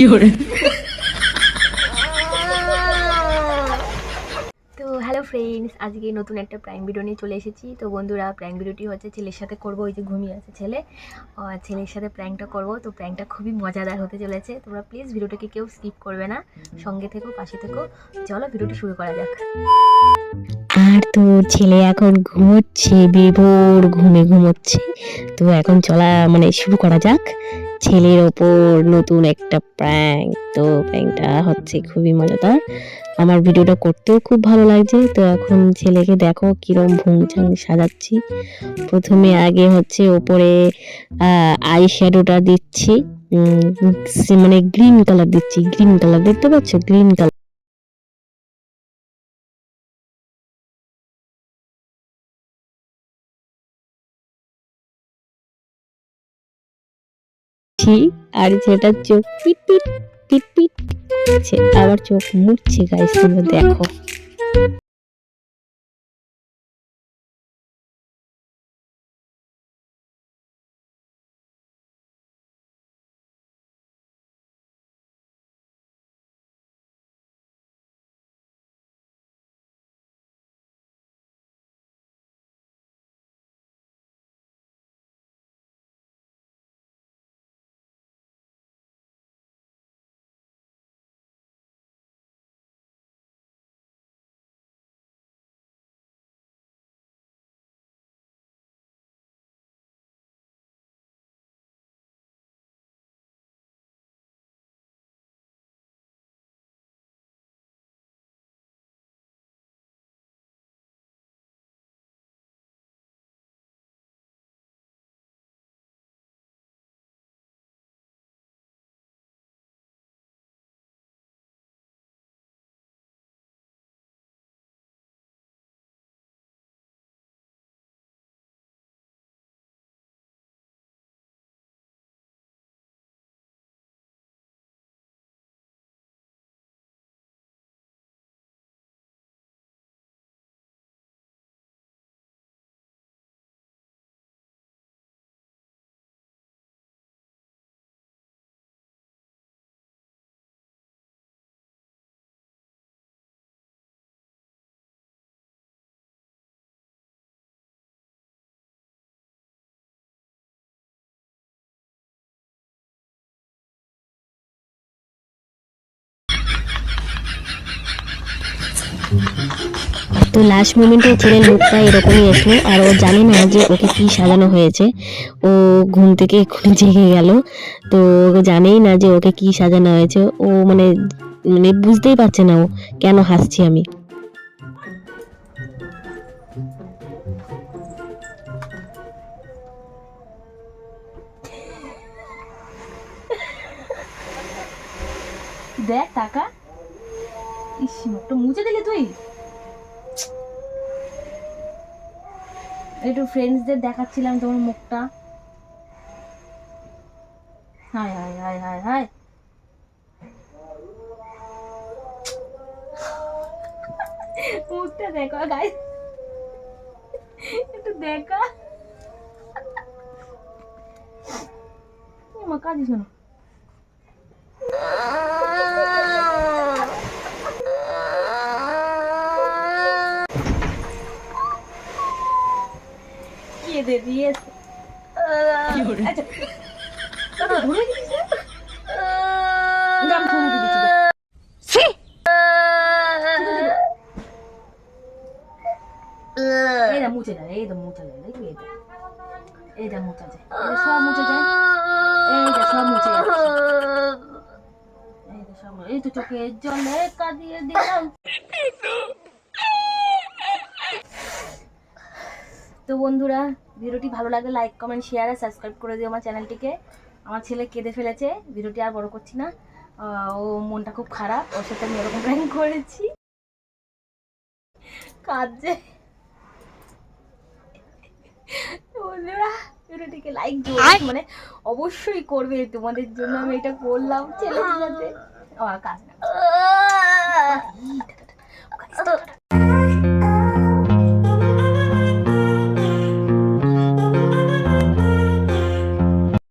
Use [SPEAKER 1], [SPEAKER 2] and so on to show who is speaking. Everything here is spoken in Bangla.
[SPEAKER 1] তো ফ্রেন্ডস আজকে নতুন একটা প্র্যাঙ্ক ভিডিও নিয়ে চলে এসেছি। তো বন্ধুরা প্র্যাঙ্ক ভিডিওটি হচ্ছে ছেলের সাথে করব, ওই যে ঘুমিয়ে আছে ছেলে। ছেলের সাথে প্র্যাঙ্কটা করব। তো প্র্যাঙ্কটা খুবই মজাদার হতে চলেছে। তোমরা প্লিজ ভিডিওটাকে কেউ স্কিপ করবে না। সঙ্গে থেকো, পাশে থেকো। চলো ভিডিওটি শুরু করা যাক।
[SPEAKER 2] আর তো ছেলে এখন ঘুমোচ্ছে, বিভোর ঘুমে ঘুমোচ্ছে। তো এখন চলা মানে শুরু করা যাক। ছেলের ওপর নতুন একটা প্র্যাঙ্ক তো প্র্যাঙ্কটা হচ্ছে খুবই মজাদার। আমার ভিডিওটা করতেও খুব ভালো লাগছে। তো এখন ছেলেকে দেখো কিরম ভুংচাং সাজাচ্ছি। প্রথমে আগে হচ্ছে ওপরে আই শ্যাডোটা দিচ্ছি। মানে গ্রিন কালার দিচ্ছি। গ্রিন কালার দেখতে পাচ্ছ? গ্রিন কালার আর যেটা চোখ, পিট পিট পিট পিট আবার চোখ মুড়ছে গাইস তোমরা দেখো। তো লাস্ট মোমেন্টে ছেলের মুখটা এরকমই আসলো, আর ও জানে না যে ওকে কি সাজানো হয়েছে। ও ঘুম থেকে এক্ষুনি জেগে গেল, তো জানেই না যে ওকে কি সাজানো হয়েছে। ও মানে মানে বুঝতেই পারছে না ও, কেন হাসছি আমি।
[SPEAKER 1] দেখ টাকা ইস মুখটা মুছে দিলি তুই? একটু ফ্রেন্ডসদের দেখাচ্ছিলাম তোমার মুখটা। হায় হায় হায় হায় হায়। মুখটা দেখো গাই একটু দেখা। মা, কাঁদিস না। কেঁদে দিয়েছে। আচ্ছা। এই দা মুছে যায় এই দা মুছে যায় দেখবি এই দা। মুছে যায় সব মুছে যায় এই সব মুছে যাচ্ছে এই দা সব এই তো চোখে জলে কাঁদিয়ে দিলাম। তো বন্ধুরা ভিডিওটি ভালো লাগলে লাইক কমেন্ট শেয়ার আর সাবস্ক্রাইব করে দিও আমার চ্যানেলটিকে। আমার ছেলে কেঁদে ফেলেছে ভিডিওটি আর বড় করছি না। ও মনটা খুব খারাপ ওর সাথে আমি এরকম প্ল্যান করেছি। কাঁদছে। বন্ধুরা ভিডিওটিকে লাইক দিও মানে অবশ্যই করবে তোমাদের জন্য আমি এটা করলাম আর কাজ না।